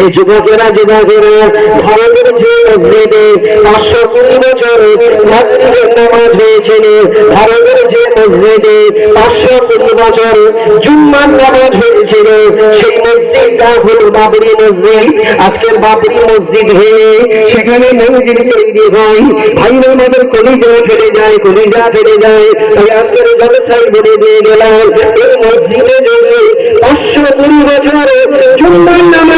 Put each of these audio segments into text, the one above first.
এই যুবকেরা যুবকেরা, ভারতের যে মসজিদে পাঁচশো কুড়ি বছর মাগরিবের নামাজ হয়েছিল, ভারতের যে মসজিদে পাঁচশো কুড়ি বছর জুম্মার নামাজ হয়েছিল, সেই মসজিদটা হলো বাবরি মসজিদ। আজকের বাবরি মসজিদ ভেঙে সেখানে মন্দির তৈরি হয়। ভাই আমাদের কলিজা ফেলে যায়, কলিজা ফেলে যায়। তাই আজকের জলসাই বলে দিয়ে গেলাম, এই মসজিদে যদি পাঁচশো কুড়ি বছর জুম্মার নামাজ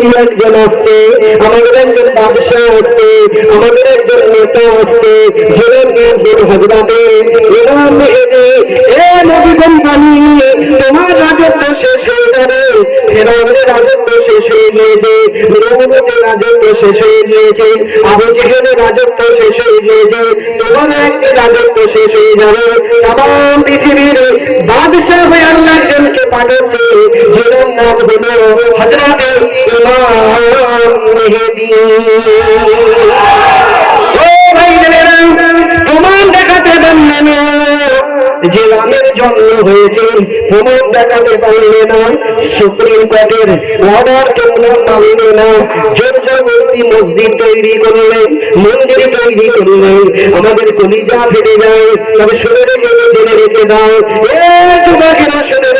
মন্ত্রী একজন আসছে আমাদের একজন বাদশাহ আসছে আমাদের একজন নেতা আসছে জেলের নিয়ন্ত্রণ হাজরাতে ইমাম মেহেদি এ নবী কোম্পানি তোমার রাজত্ব শেষ হয়ে গিয়েছে তোমার একটি রাজত্ব শেষ হয়ে যাবে তাম পৃথিবীর বাদশাহ একজনকে পাঠাচ্ছে যেটার নাম হলো হজরতে যে রামের জন্ম হয়েছে প্রমাণ দেখাতে পারলে না সুপ্রিম কোর্টের অর্ডার তোমরা মানলে না জোর জবরদস্তি মসজিদ তৈরি করলে মন্দির তৈরি করলে আমাদের কলিজা ফেলে যায় তবে শুনে রেখে জেনে রেখে দাও এ যুবকেরা শুনে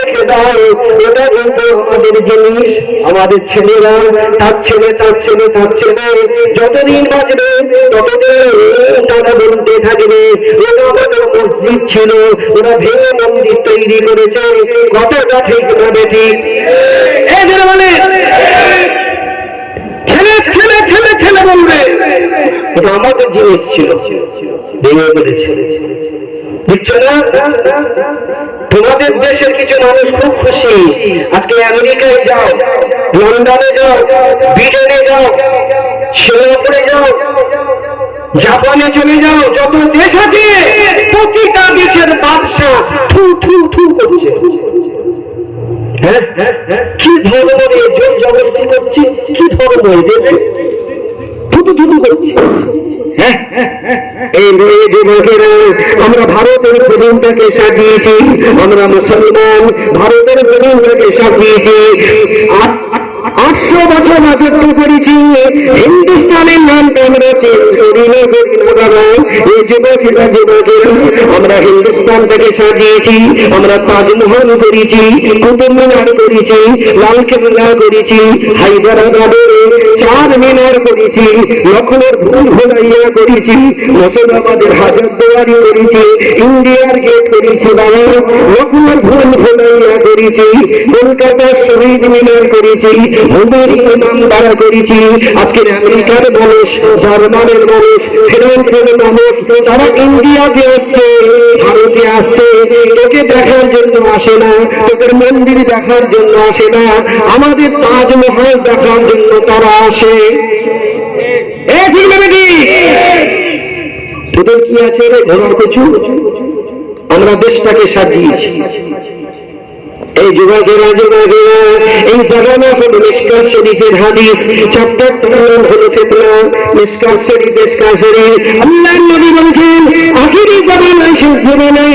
জিনিস, আমাদের ছেলেরা, তার ছেলে তার ছেলে তার ছেলে। যতদিন বাঁচবে, ততদিন তারা বলতে থাকবে। মসজিদ ছিল, ওরা ভেঙে মন্দির তৈরি করেছে। কতটা ঠিক না বলে, ছেলে ছেলে ছেলে বলবে। আমাদের জিনিস ছিল। ভেঙে বলেছে। দেখছ না? তোমাদের দেশের কিছু মানুষ খুব খুশি। আজকে আমেরিকায় যাও, লন্ডনে যাও, ব্রিটেনে যাও, সিঙ্গাপুরে যাও, জাপানে চলে যাও, যত দেশ আছে, প্রতিটা দেশের বাদশাহ থু থু করছে। হ্যাঁ? কি ধর্ম রে জবস্তি করছে? কি ধর্ম এদের থুতু থুতু করছে। হ্যাঁ? এই মেয়ে আমরা ভারতের জীবনটাকে সাজিয়েছি আমরা মুসলমান ভারতের জীবনটাকে সাজিয়েছি। আটশো বছর রাজত্ব করেছি। হিন্দুস্তানের নামটা আমরা আমরা হিন্দুস্তানটাকে সাজিয়েছি, আমরা তাজমহল করেছি, কুতুব মিনার করেছি, লাল কেল্লা করেছি, হায়দ্রাবাদের চার মিনার করেছি লখনৌর ভুল ভুলাইয়া করেছি, মুর্শিদাবাদের হাজার দুয়ারি করেছি, ইন্ডিয়ার গেট করেছি, বাবা লখনৌর ভুল ভুলাইয়া করেছি, কলকাতার শহীদ মিনার করেছি দ্বারা করেছি। আজকের তারা আসছে, ভারতে আসছে। দেখার জন্য আসে না মন্দির দেখার জন্য আসে না, আমাদের তাজমহল দেখার জন্য তারা আসে। তোদের কি আছে আমরা দেশটাকে সাজিয়েছি। এই যুবকেরা যুবকেরা এই জামানা হলো মিশকাত শরীফের হাদিস চ্যাপ্টারটা হলো ফিতনা। মিশকাত শরীফ মিশকাত শরীফ আল্লাহর নবী বলেছেন, আখিরি জামানায় শেষ জামানায়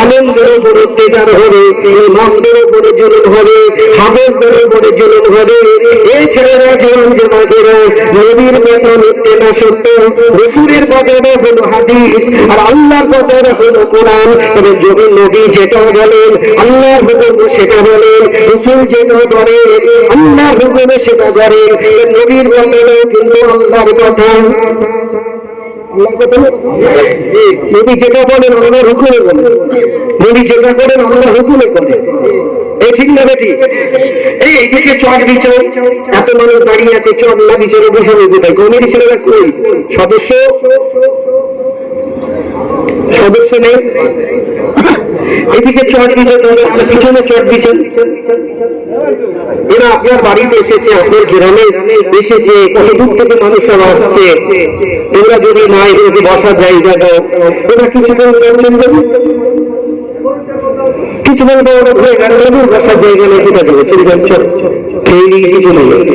আলেমদের উপর অত্যাচার হবে ইমামদের উপরে জুলুম হবে, হাফেজদের উপরে জুলুম হবে। এই ছেলেরা জোয়ান যুবকেরা নবীর কথা মিথ্যে না সত্য, রসুলের কথাটা হলো হাদিস, আর আল্লাহর কথাটা হলো কোরআন। তবে যদি নবী যেটা বলেন, আল্লাহর হুকুম সেটা বলেন, রসুল যেটা করেন আল্লাহর হুকুমে সেটা করেন নবীর কথাটাও কিন্তু আল্লাহর কথা। যেটা বলেন নবী যেটা আল্লাহ হুকুমে এই ঠিক এই এত দাঁড়িয়ে আছে সদস্য? সদস্য নেই। এদিকে চট দিচ্ছেন পিছনে চট দিচ্ছেন এরা আপনার বাড়িতে এসেছে, আপনার গ্রামে এসেছে, কত থেকে মানুষরা আসছে। তোমরা যদি না এগুলোকে বসার জায়গা দাও, এরা কিছু করছেন কিছু বলব ওরা ঘুরে গেল বসার জায়গা নেই, কোথা থেকে? চলে যাচ্ছ। খেয়ে নিয়েছি চলে যাবে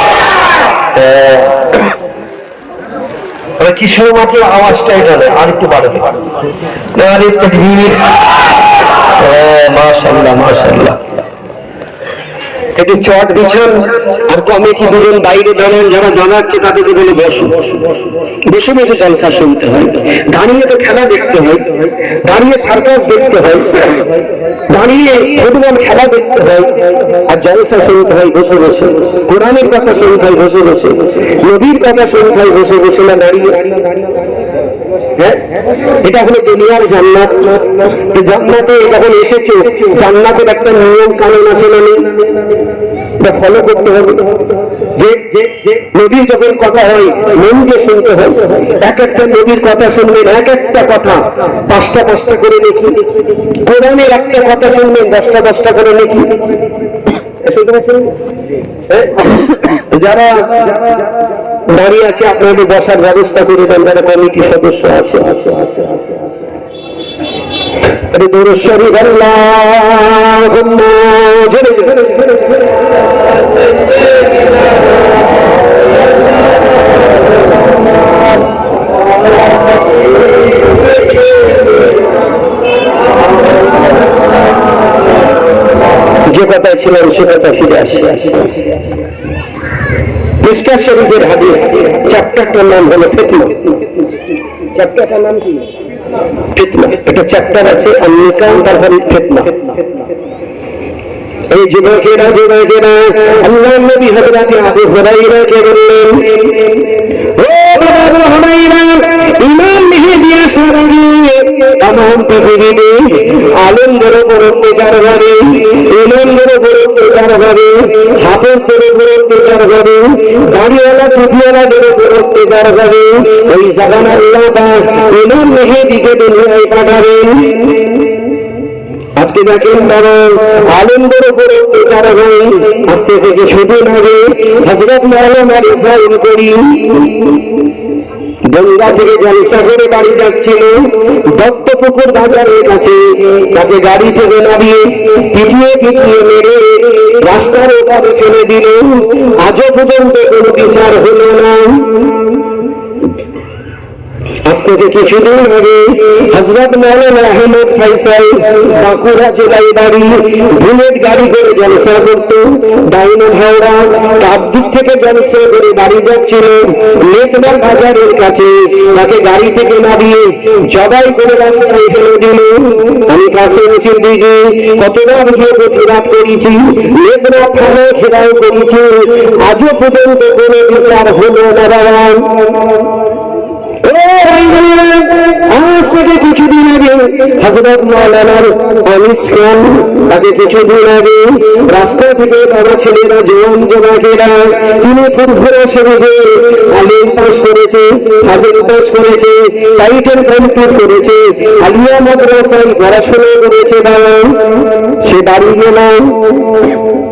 কিশোর মাঠের আওয়াজটা এটা নেই আর একটু নারী তকবীর মাসাল্লাহ মাশাল্লাহ একটু চট দিচ্ছেন আর কমিটি দুজন বাইরে দাঁড়ান, যারা জানাচ্ছে তাদেরকে বলে বসো। বসে বসে জলসা শুনতে হয়। দাঁড়িয়ে তো খেলা দেখতে হয়। দাঁড়িয়ে সার্কাস দেখতে হয়। দাঁড়িয়ে ফুটবল খেলা দেখতে হয়। আর জলসা শুনতে হয়, বসে বসে। কোরআনের কথা শুনতে হয়, বসে বসে। নবীর কথা শুনতে হয়, বসে বসে। না, দাঁড়িয়ে? এটা হলো দুনিয়ার জান্নাত। জান্নাতে যখন এসেছ, জান্নাতের একটা নিয়ম কানুন আছে না নেই? এটা ফলো করতে হবে। যে নবীর যখন কথা হয়, মনকে শুনতে হয়। এক একটা নবীর কথা শুনবেন, এক একটা কথা। পাঁচটা পাঁচটা করে লিখি কোরআনের একটা কথা শুনবেন, দশটা দশটা করে পাচ্ছেন হ্যাঁ? যারা দাঁড়িয়ে আছে আপনাদের বসার ব্যবস্থা করে দেন যারা কমিটির সদস্য আছে। যে কথায় ছিলাম সে কথা ফিরে আসি আসি। মিসকার শরীফের হাদিস চ্যাপ্টারটার নাম হলো ফিতনা। চ্যাপ্টারটার নাম কি ফিতনা একটা চ্যাপ্টার আছে আর অন্নিকাম তারপরে ফিতনা। এই যুবকেরা যুবকেরা আল্লাহ নবী হযরত আবু হুরায়রাকে বললেন, ও বাবা আবু হুরায়রা ইমাম মেহেদি আসার তামাম পৃথিবীতে আলমদের উপর অত্যাচার হবে ইমামদের উপর অত্যাচার হবে হাফেজদের উপর অত্যাচার হবে দাড়িওয়ালা টুপিওয়ালাদের উপর অত্যাচার হবে ওই জাগান আল্লাহ পাক ইমাম মেহেদিকে দুনিয়ায় পাঠাবেন। আজকে দেখেন বড় আলমদের উপরে অত্যাচার হয়, আজকে থেকে কিছুদিন আগে হজরত মৌলানা রিসাইন করি গঙ্গা থেকে জলসাগরে বাড়ি যাচ্ছিল। দত্তপুকুর বাজারের কাছে তাকে গাড়ি থেকে নামিয়ে পিটিয়ে পিটিয়ে মেরে রাস্তার ওপারে ফেলে দিল। আজও পর্যন্ত কোনো বিচার হলো না। আজ থেকে কিছুদিন আগে হজরত মৌলানা আহমদ ফাইসাল বাঁকুড়া জেলায় বাড়ি বুলেট গাড়ি করে জলসা করতো, ডাইনো হাওড়া কাপদিক থেকে জলসা করে বাড়ি যাচ্ছিল। নেতবার বাজারের কাছে তাকে গাড়ি থেকে নামিয়ে জবাই করে রাস্তায় ফেলে দিল। আমি কাছে এসে দিকে কতবার গিয়ে প্রতিবাদ করেছি। নেতরা থানায় ঘেরাও করেছি। আজও পর্যন্ত কোনো বিচার হলো না বাবা। কিছুদিন আগে হজরত মৌলানার তাকে কিছুদিন আগে রাস্তা থেকে তারা ছেলেরা জোয়ান জোনাকেরা তিনি ফুরফুরা শরীফে আলিম পাস করেছে, হাজির পাস করেছে টাইটেল কমপ্লিট করেছে আলিয়া মাদ্রাসায় পড়াশোনা করেছে বাবা সে বাড়ি গেলাম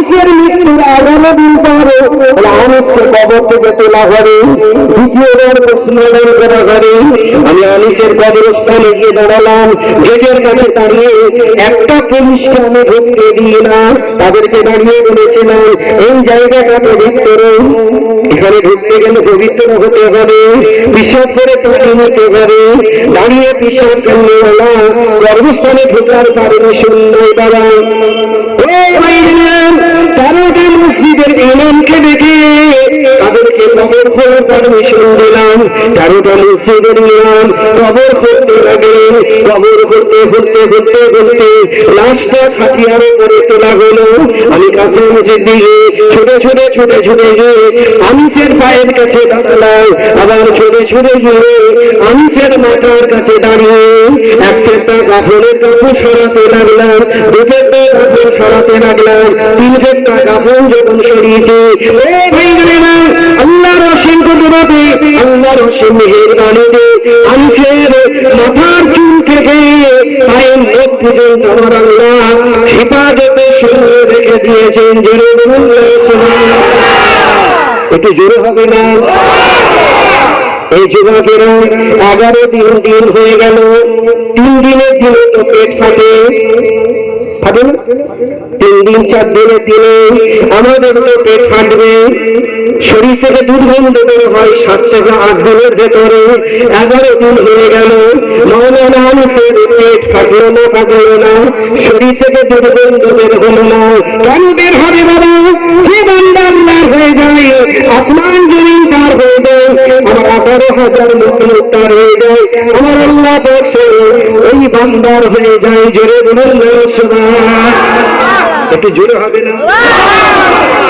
আনিসের মৃত্যুর দিন পরে আনিসকে কবর থেকে তোলা দ্বিতীয়বার করা আমি আনিসের গিয়ে দাঁড়ালাম। গেটের কাছে দাঁড়িয়ে একটা পুলিশকে আমি ঢুকতে দিই না। তাদেরকে দাঁড়িয়ে বলেছিলাম, এই জায়গাটা পবিত্র। এখানে ঢুকতে গেলে পবিত্র হতে হবে। পিসাব করে নিতে হবে। দাঁড়িয়ে পিসাব করলে গর্ভস্থানে ঢোকার কারণে সুন্দর বাবা। এই ভাইজান তেরোটি মসজিদের ইমামকে ডেকে তাদেরকে কবর খোলার পারমিশন দিলাম তেরোটা মসজিদের ইমাম কবর করতে লাগলেন কবর করতে করতে করতে করতে, লাশটা খাটিয়ার উপরে তোলা হলো। আমি কাছে নিচের দিকে ছুটে ছুটে ছুটে ছুটে গিয়ে আনিসের পায়ের কাছে দাঁড়ালাম। আবার ছুটে ছুটে গিয়ে আনিসের মাথার কাছে দাঁড়িয়ে একটা কাপড়ের কাপড় সরাতে লাগলাম দু ফেরটা কাপড় সরাতে লাগলাম তিন ফেরটা কাপড় যখন সরিয়েছে আল্লাহর অসীম কুদরতে আল্লাহর মেহেরবানিতে আনিসের মাথার চুল থেকে পায়ের মুখ পর্যন্ত আমার আল্লাহ হেফাজতে রেখে দিয়েছেন। একটু জোরে হবে না এই যুবকেরা এগারো দিন দিন হয়ে গেল, তিন দিনের দিনে তো পেট ফাটে ফাটে না? তিন দিন চার দিনে আমাদের তো পেট ফাটবে শরীর থেকে দুর্গন্ধ বের হয়, সাত থেকে আট দিনের ভেতরে এগারো দিন হয়ে গেল। পেট ফাটলো না ফাটলো না। শরীর থেকে দুর্গন্ধ বের হলো না। কেন বের হবে বাবা? যে বান্দা হয়ে যায়, আসমান জমিন তার হয়ে যায়। আমার আঠারো হাজার মুখে তার হয়ে যায়। আমার আল্লাহ বসে ওই বান্দার হয়ে যায়, জোরে বলুন না সুবহান। একটু জোরে হবে না এই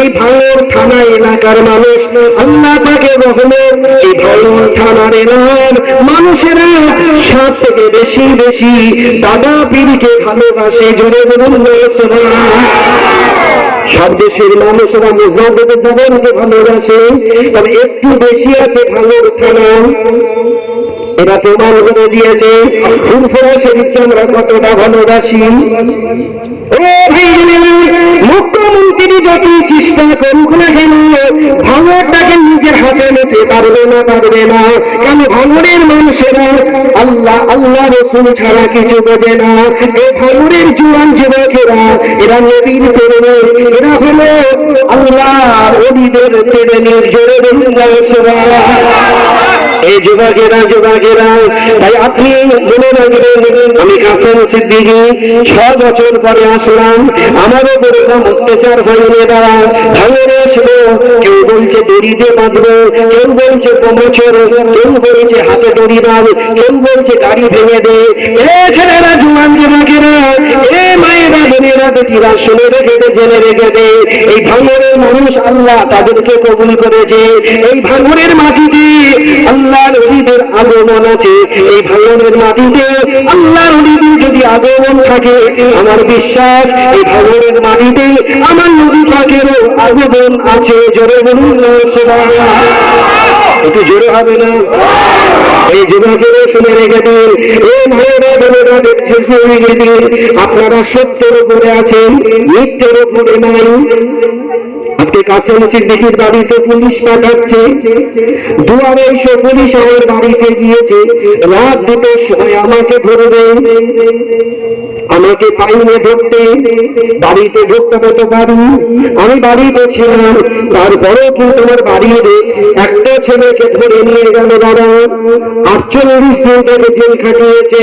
এই ভাঙর থানা এলাকার মানুষ আল্লাহ তাকে রহমত। এই ভাঙর থানার এলাকার মানুষেরা সব থেকে বেশি বেশি দাদা পীরকে ভালোবাসে, জোরে বলুন সব দেশের মানুষেরা মুজাদ্দেদের জামানকে ভালোবাসে, তবে একটু বেশি আছে ভাঙর থানা। এরা প্রমাণ করে দিয়েছে, ফুরফুরা শরীফকে আমরা কতটা ভালোবাসি। ও ভাই মুখ্যমন্ত্রী যত চেষ্টা করুক না কেন ভাঙরটাকে নিজের হাতে নিতে পারবে না পারবে না কেন ভাঙরের মানুষেরা আল্লাহ আল্লাহ রসুল ছাড়া কিছু বোঝে না এই ভাঙরের জুয়ান যুবকেরা, এরা নবীর প্রেমে, এরা হলো আল্লাহ অলিদের প্রেমে জোরে সুবহানাল্লাহ। এই যুবকেরা যুবকেরা তাই আপনি মনে রাখবেন আমি কাসেম সিদ্দিকি ছ বছর পরে আসলাম আমার উপর এরকম অত্যাচার হয়নি দ্বারা। ভাঙরে আসলো কেউ বলছে দড়িতে বাঁধবো, কেউ বলছে পমচর কেউ বলছে হাতে দড়ি দাও, কেউ বলছে গাড়ি ভেঙে দে। এ ছেলেরা জুয়ান যুবকেরা এ মায়েরা বোনেরা বেটিরা শুনে রেখে দে জেনে রেখে দে। এই ভাঙরের মানুষ আল্লাহ তাদেরকে কবুল করেছে। এই ভাঙরের মাটিতে অলিদের আগমন আছে। এই ভাঙনের মাটিতে আল্লাহর অলিদের যদি আগমন থাকে, আমার বিশ্বাস, এই ভাঙনের মাটিতে আমার আগমন আছে। জোরে বলুন। একটু জোরে হবে না? এই যুবকেরও শুনে রেখে দিন। এই ভাইয়েরা বোনেরা দেখছেন, শুনে রেখে আপনারা সত্যের উপরে আছেন, মিথ্যের উপরে নাই। আজকে কাসেম সিদ্দিকির বাড়িতে পুলিশ পাঠাচ্ছে। দু আড়াইশো পুলিশ আমার বাড়িতে গিয়েছে। রাত দুটোর সময় আমাকে ধরবে। আমাকে পাইনে ঢুকতে বাড়িতে ঢুকতে হতে পারি? আমি বাড়িতে ছিলাম তারপরেও কিন্তু আমার বাড়িতে একটা ছেলেকে ধরে নিয়ে গেল বাবা। আটচল্লিশ দিন তাকে জেল খাটিয়েছে।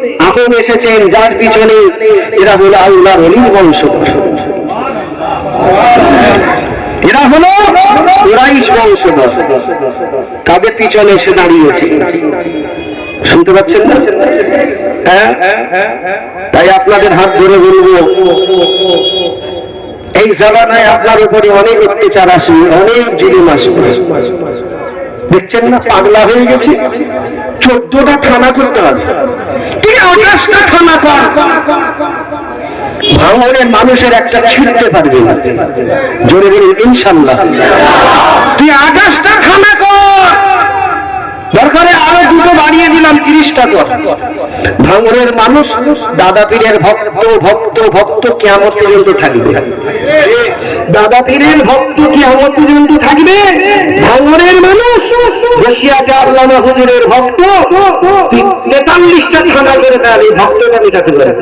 এখন এসেছেন, যার পিছনে এরা হলো আল্লাহ অলির বংশধর। এরা হলো কুরাইশ বংশধর। তাদের পিছনে এসে দাঁড়িয়েছে শুনতে পাচ্ছেন না? হ্যাঁ? তাই আপনাদের হাত ধরে বলব, এই জামানায় আপনার উপরে অনেক অত্যাচার আসবে, অনেক জুলুম আসবে। দেখছেন না? পাগলা হয়ে গেছে। চোদ্দটা থানা করতে হবে। তুই আঠাশটা থানা কর। ভাঙনের মানুষের একটা ছিঁড়তে পারবে না। জোরে বলুন, ইনশাল্লাহ। তুই আকাশটা থানা দরকারে আরও দুটো বাড়িয়ে দিলাম তিরিশটা কর ভাঙরের মানুষ, দাদা পীরের ভক্ত ভক্ত ভক্ত কেমন পর্যন্ত থাকবে। দাদা পীরের ভক্ত কেমন পর্যন্ত থাকবে। ভাঙরের মানুষ বসিয়াতে আল্লামা হুজুরের ভক্ত, তেতাল্লিশটা থানা করে দেয় এই ভক্তটা মেটাতে পারে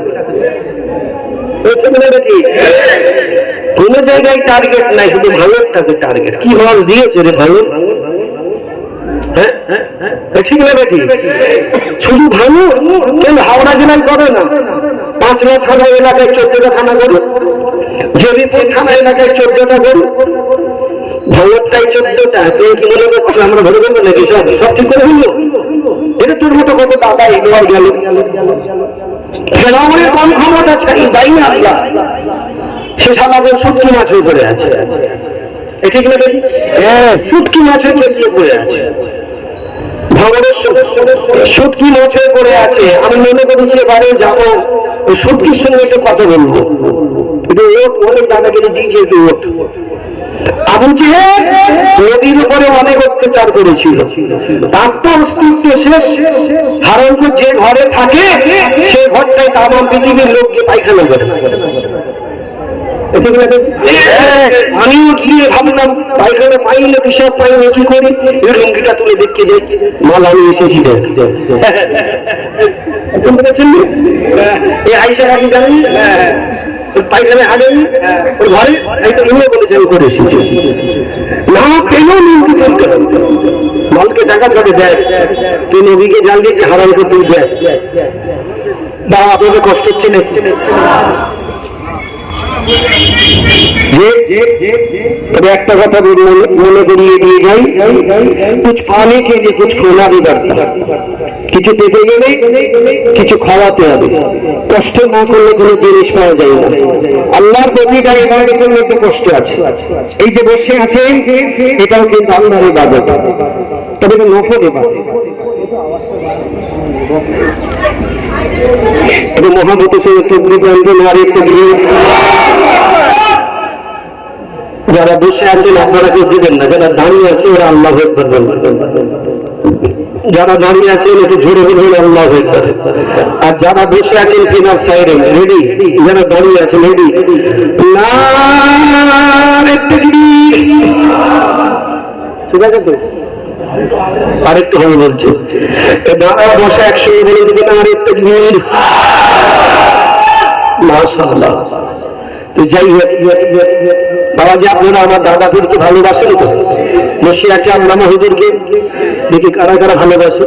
কোন জায়গায় টার্গেট নাই, শুধু ভাঙরটাকে টার্গেট কি মাল দিয়েছে রে ভাঙর? ঠিক না বেটি? শুধু ভাঙু কেন হাওড়া জেলায় করে না? পাঁচলা থানা এলাকায় চোদ্দটা থানা করো জরিপুর থানা এলাকায় চোদ্দটা করো ভাঙরটাই চোদ্দটা। তুই কি মনে করছ আমরা ধরে দেবো নাকি? সব সব ঠিক করে হইল এটা তোর মতো কত দাদা আর গেল? ফেরাউনের কম ক্ষমতা ছাড়ি, যাই না আল্লাহ সে সালাদের শুটকি মাছ হয়ে পড়ে আছে। ঠিক না হ্যাঁ শুটকি মাছ পড়ে আছে। ভাঙনের সুটকি পড়ে আছে। আমি মনে করেছি এবারে যাব। সুটকির সঙ্গে একটু কথা বলব। একটু ওট অনেক দিয়েছে একটু ওট নদীর উপরে অনেক অত্যাচার করেছিল। তার তো অস্তিত্ব শেষ। যে ঘরে থাকে সেই ঘরটাই তামাম পৃথিবীর লোককে পায়খানা করে। আমিও গিয়ে ভাবলাম পায়খানা পাইলে পিসাব পাইলে কি করি এই লুঙ্গিটা তুলে দেখতে যাই মাল আমি এসেছি এই আইসা আপনি জানেন পায়খানা ওর ঘরে তো করে না মালকে টাকা করে দেয় তুই নবীকে জানলি যে হারাম করে তুই দেয় বা আপনাদের কষ্ট হচ্ছে না যে तब একটা কথা भी মনে মনে করিয়ে দিয়ে যাই कुछ पाने के लिए कुछ खोना भी पड़ता है। কিছু পেতে গেলে কিছু খাওয়াতে হবে কষ্ট না করলে কোনো জিনিস পাওয়া যায় না আল্লাহর প্রতিটা ইবাদতের মধ্যে কষ্ট আছে এই যে বসে আছে এটাও কিন্তু আল্লাহর ইবাদত তবে এটা নফল ইবাদত এটা মহাবত সঙ্গে তকরিব আনবে নারী তকরিব যারা বসে আছেন, আপনারা কেউ দিবেন না। যারা দাঁড়িয়ে আছে, ওরা আল্লাহ যারা দাঁড়িয়ে আছেন, একটু জোরে বলবেন আল্লাহ আর যারা বসে আছেন ফিনার সাইডে, রেডি? যারা দাঁড়িয়ে আছেন, রেডি? ঠিক আছে তো? আরেকটু দাঁড়া বসে একসঙ্গে বলে আরেকটু ভিড় মাশাআল্লাহ। তো যাই আপনারা আমার দাদা ভালোবাসেন তো? হুজুরকে দেখি কারা কারা ভালোবাসে।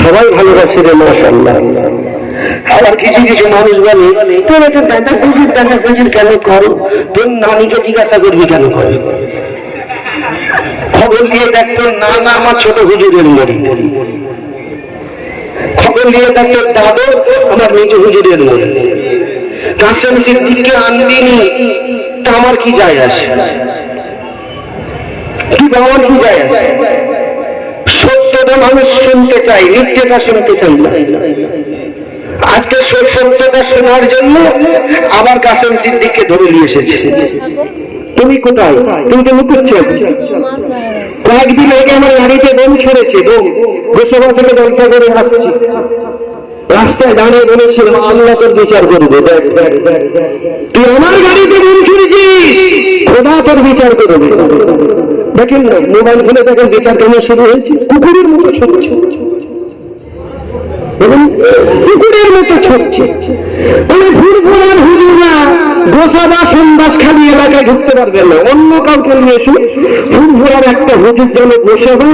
সবাই ভালোবাসে রে, মাশাআল্লাহ। আবার কিছু কিছু মানুষ বলে, তোরা দাদা হুজুর দাদা হুজুর কেন করো? তোর নানিকে জিজ্ঞাসা করবি কেন করে খবর নিয়ে দেখ তোর নানা আমার ছোট হুজুরের মরি খবর নিয়ে দেখ তোর দাদু, আমার নিজ হুজুরের মরি কাসেম সিদ্দিককে আনবিনি, তা আমার কি যায় আসে? কি বা আমার কি যায় আসে? সত্যটা মানুষ শুনতে চাই মিথ্যেটা শুনতে চাই না। আজকে সত্যটা শোনার জন্য আবার কাসেম সিদ্দিককে ধরে নিয়ে এসেছে। তুমি কোথায়? তুমি তো লুকোচ্ছ কয়েকদিন আগে আমার গাড়িতে বোম ছড়েছে, বোম। গোসভা থেকে ব্যবসা করে আসছি। রাস্তায় দাঁড়িয়ে বলেছিল, আল্লাহ তোর বিচার করবে তুই আমার গাড়িতে বোম ছুড়েছিস, খোদা তোর বিচার করবে। দেখেন না, মোবাইল খুলে দেখেন, বিচার কেমন শুরু হয়েছে? কুকুরের মতো ছোট ছোট এবং কুকুরের মতো ছুটছে। মানে ফুরফুরার হুজুরা গোসা বা সন্দাস খালি এলাকায় ঢুকতে পারবে না। অন্য কাউকে নিয়ে এসে ফুরফুরার একটা হুজুর যেন গোসা বা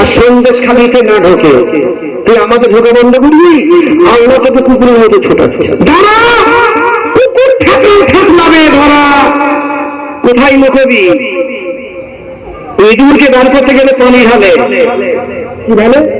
আর সন্দেশ খালিতে না ঢোকে। তুই আমাকে ঢোকা বন্ধ করবি? আল্লাহ তোকে কুকুরের মতো ছোটাচ্ছে। দাঁড়া! কুকুর থাকলে থাকলাবে ধরা। কোথায় মুখবি ইঁদুরকে বার করতে গেলে পানি ঢালে। কি ঢালে?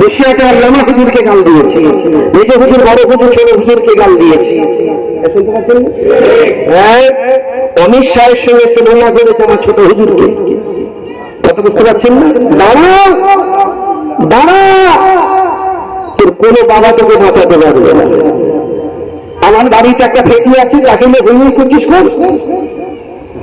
বসিয়াটা আল্লামা হুজুরকে গাল দিয়েছে। মেজ হুজুর, বড় হুজুর, ছোট হুজুরকে গাল দিয়েছে। হ্যাঁ অমিত শাহের সঙ্গে তুলনা করেছে আমার ছোট হুজুরকে। কথা বুঝতে পারছেন না? দাঁড়া! দাঁড়া! তোর কোনো বাবা তোকে বাঁচাতে পারবে না। আমার বাড়িতে একটা ফেটি আছে তাকে নিয়ে হুইমি করছিস কর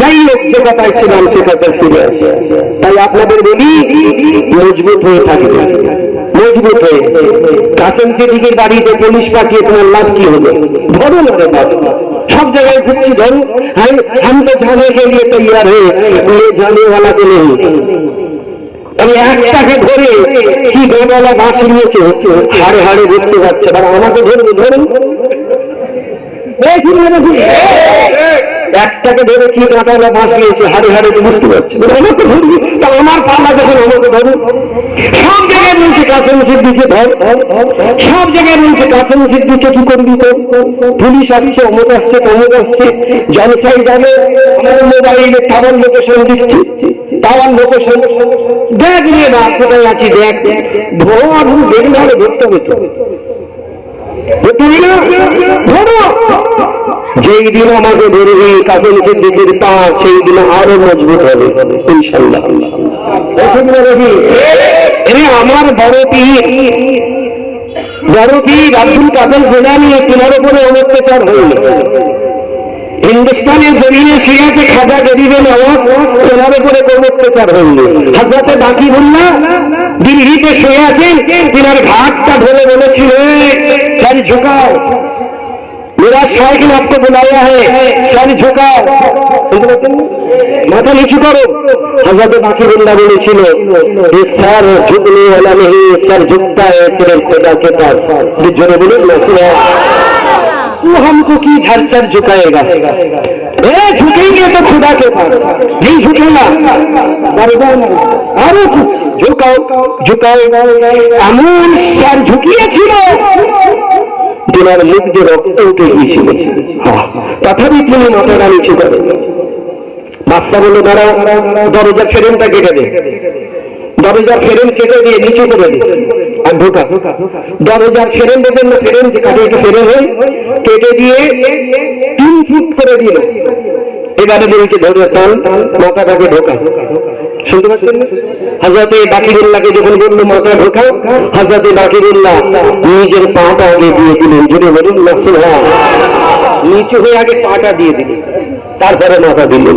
যাই হোক, যে কথায় ছিলাম সে কথায় ফিরে আসে। তাই আপনাদের বলি, মজবুত হয়ে থাকবে মজবুত হয়ে। কাসেন সিটিকে বাড়িতে পুলিশ পাঠিয়ে তোমার লাভ কি হবে? ধরো না ব্যাপার সব জায়গায় ঘুরছি ধরো হাম তো জানে কে লিয়ে তৈয়ার হয়ে জানে ওয়ালা তো আমি একটাকে ধরে কি গেবালা বাঁশ নিয়েছে? হাড়ে হাড়ে বুঝতে পারছে আমাকে ধরবে ধরুন। একটাকে ধরে কি কাঁটালা বাঁশ নিয়েছে হাড়ে হাড়ে তো বুঝতে পারছে। আমাকে ধরবি তা আমার পাল্লা যখন আমাকে ধরুন সব জায়গায় বলছে কাসেম সিদ্দিকে ধর। ধর, ধর। সব জায়গায় বলছে কাসেম সিদ্দিকে কি করবি তো পুলিশ আসছে অমুক আসছে তমুক আসছে জনসাই যাবে আমার মোবাইলে টাওয়ার লোকেশন দিচ্ছে টাওয়ার লোকেশন দেখ রে না কোথায় আছি দেখ। ধরো আর দেখলে হবে ধরতে হবে তো। যেই দিন আমাকে ধরবে সিদ্দিকের তা সেই দিন আরও মজবুত হবে আমার বড় পীর বড় পীর আব্দুল কাদের জেলানি তিনার উপরে অত্যাচার হইল হিন্দুস্তানের জমিনে শুয়েছে খাজা গরিবের নওয়াজ ওনার উপরে কোন অত্যাচার হইল হাজরাতে বাকি বললা দিল্লিতে শুয়ে আছেন তিনার ঘাটটা ধরে বলেছিল স্যার ঝুকাও मेरा शायक ने आपको बुलाया है सर झुकाओ বুঝতে পারছেন না? মাথা নিচু করো হজরত বাকিরুল্লাহ বলেছিল ये सर झुकने वाला नहीं सर झुकता है सिर्फ खुदा के पास ये जोरे बोलूं ना सुना तू हमको की झर सर झुकाएगा ए झुकेंगे तो खुदा के पास नहीं झुकेगा बरदान আরো ঝুকাও ঝুকাও এমন স্যার ঝুঁকিয়েছিল তিনার মুখ দিয়ে রক্ত উঠে গিয়েছিল হ্যাঁ, তথাপি তিনি মাথাটা নিচু করেন বাচ্চা বলে দাঁড়া দরজা ফেরেনটা কেটে দে দরজার ফেরেন কেটে দিয়ে নিচু করে দে আর ঢোকা। দরজার ফেরেন দেখেন না ফেরেন যে কাটে একটু ফেরেন হয়, কেটে দিয়ে তিন ফুট করে দিল এবারে বলছে ধরে টান মাথাটাকে ঢোকা। শুনতে পাচ্ছেন? না হাজরাতে বাকিরুল্লাহকে যখন বলল মাথা ঢোকা, হাজরাতে বাকিরুল্লাহ নিজের পাটা আগে দিয়ে দিলেন। জুড়ে বলুন নাসুল নিচু হয়ে আগে পাটা দিয়ে দিলেন, তারপরে মাথা দিলেন।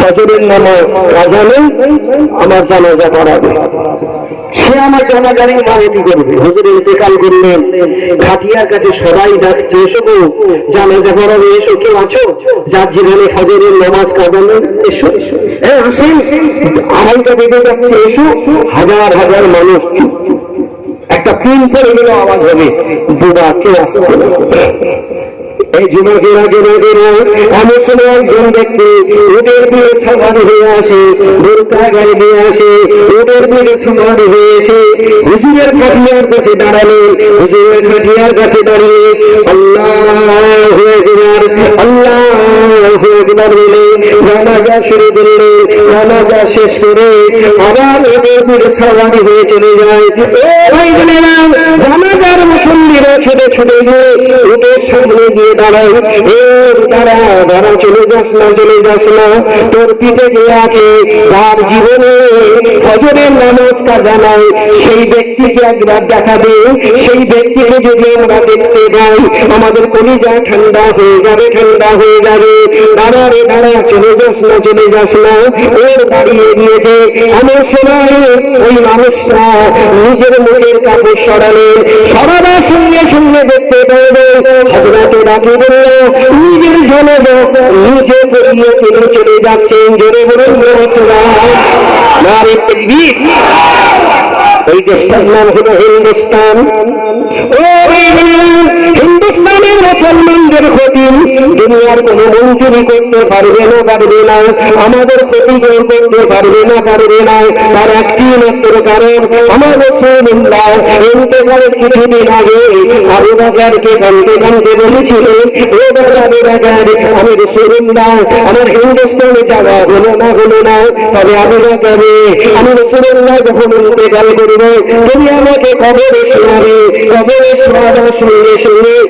ফজরের নামাজ কাজা নেই, আমার জানাজা পড়াবে সে আমার জানাজার ইমামতি করবে। হুজুর ইন্তেকাল করলেন খাটিয়ার কাছে সবাই ডাকছে, এসো গো, জানাজা পড়াবে, এসো, কেউ আছো? যার জীবনে ফজরের নামাজ কাজা নেই, এসো। হ্যাঁ আসেন। আড়াইটা বেজে যাচ্ছে, এসো। হাজার হাজার মানুষ চুপ। একটা পিন পড়ে গেল, আওয়াজ হবে। বুবা কে আসছে এই যুবকেরা যুবকেরা এমন সময় একজন ব্যক্তি উটের পিঠে সাবান হয়ে আসে, বোরকা গায়ে দিয়ে আসে, উটের পিঠে সাবান হয়ে এসে হুজুরের খাটিয়ার কাছে দাঁড়ালেন হুজুরের খাটিয়ার কাছে দাঁড়িয়ে আল্লাহ হয়ে গেলার আল্লাহ হয়ে গেলার বলে জানাজা শুরু করলে। জানাজা শেষ করে আবার উটের পিঠে সাবান হয়ে চলে যায়। ও ভাই মুসল্লিরা ছুটে ছুটে গিয়ে উটের সামনে গিয়ে দাঁড়ায় এ দাঁড়া সেই ব্যক্তিকে একবার দেখাবে, সেই ব্যক্তিকে যদি আমরা দেখতে পাই আমাদের কলিজা ঠান্ডা হয়ে যাবে, ঠান্ডা হয়ে যাবে। দাঁড়া রে, দাঁড়া, চলে যাস না, চলে যাস না। ওর দাঁড়িয়ে গিয়েছে এমন সময় ওই মানুষটা নিজের মুখের কাপড় সরালেন। সরাবার সঙ্গে সঙ্গে দেখতে পাবে হাজরাতে ডাকে বলল নিজের জনে নিজে করিয়ে তিনি চলে যাচ্ছেন জোরে বলুন নারী তকবীর এই দেশটার নাম হলো হিন্দুস্তান ও হিন্দুস্তানের মুসলমানদের ক্ষতি। দুনিয়ার কোন মন্ত্রী করতে পারবে না পারবে না। আমাদের ক্ষতি কেউ করতে পারবে না পারবে না। তার একটি মাত্র কারণ, আমার রসুল্লাহ ইন্তেকালের কিছুদিন আগে আবু বাকারকে কানতে কানতে বলেছিলেন ও আবু বাকার, আমি রসুল্লাহ আমার হিন্দুস্তানে যাওয়া হলো না হলো না। তবে আবু বাকারে, আমি রসুল্লাহ যখন ইন্তেকাল করব, তুমি আমাকে কবরে শোনাবে কবরে শোনাবার সঙ্গে সঙ্গে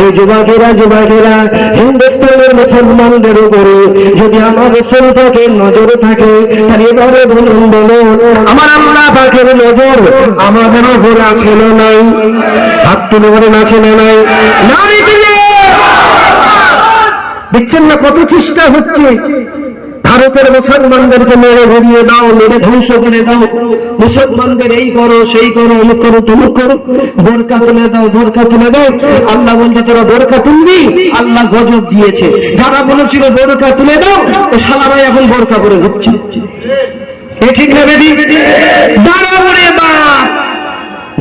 এই যুবকেরা যুবকেরা, হিন্দুস্তানের মুসলমানদের উপরে যদি আমার রসুল নজর থাকে, তাহলে এবারে বলুন বলুন, আমার আল্লাহ পাকের নজর আমাদের উপরে আছে না নাই? হাত তুলে আছে না নাই? দিলে না কত চেষ্টা হচ্ছে? ভারতের মুসলমানদেরকে মেরে ঘুরিয়ে দাও, মেরে ধ্বংস করে দাও। মুসলমানদের এই করো, সেই করো, অমুক করো, তমুক করো। বোরকা তুলে দাও বোরকা তুলে দাও। আল্লাহ বলছে, তোরা বোরকা তুলবি? আল্লাহ গজব দিয়েছে। যারা বলেছিল বোরকা তুলে দাও, ও সালারাই এখন বোরকা করে ঘুরছে। এ ঠিক না বেদি দাঁড়াও রে বাপ।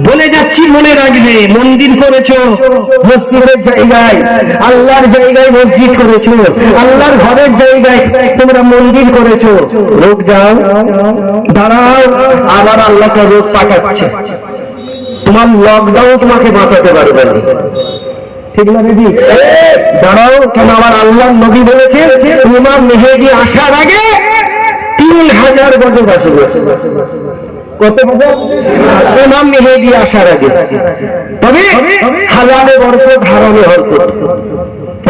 বলে যাচ্ছি, মনে রাখবে, মন্দির করেছ, মসজিদের জায়গায়, আল্লাহর জায়গায় মসজিদ করেছ, আল্লাহর ঘরের জায়গায় তোমরা মন্দির করেছ। লোক যাও, দাঁড়াও, আবার আল্লাহকে রোগ পাঠাচ্ছে। তোমার লকডাউন তোমাকে বাঁচাতে পারবে না। ঠিক না, দিদি? দাঁড়াও, কেন আমার আল্লাহ নবী বলেছে, তোমার মেহেদি আসার আগে তিন হাজার গজব আসবে কত হাজার ইমাম মেহেদি আসার আগে। তবে হালালে বরকত হারামে হরকত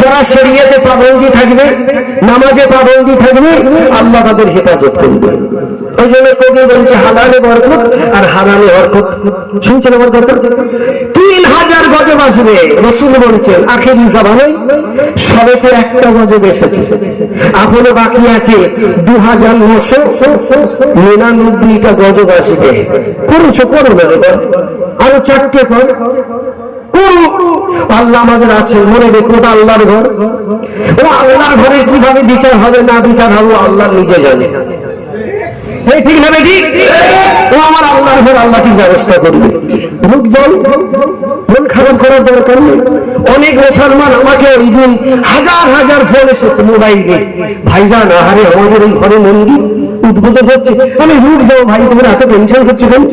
যারা শরীয়তে পাবন্দি থাকবে, নামাজে পাবন্দি থাকবে, আল্লাহ তাদের হেফাজত করবে। ওই জন্য কবি বলছে, হালালে বরকত আর হারামে হরকত শুনছেন আমার কথা? তিন হাজার গজব আসবে, রসুল বলছেন, আখেরি জামানে সবে তো একটা গজব এসেছে। এখনও বাকি আছে দু হাজার নশো নিরানব্বইটা গজব আসবে। করেছ করো। আরও চারটে করো রেখো অনেক মুসলমান আমাকে ওই দিন হাজার হাজার ফোন এসেছে, মোবাইলে ভাইজান, আহারে, আমাদের এই ঘরে মন্দির উদ্ভূত হচ্ছে। আমি রুট যাও ভাই, তোমরা এত টেনশন কেন?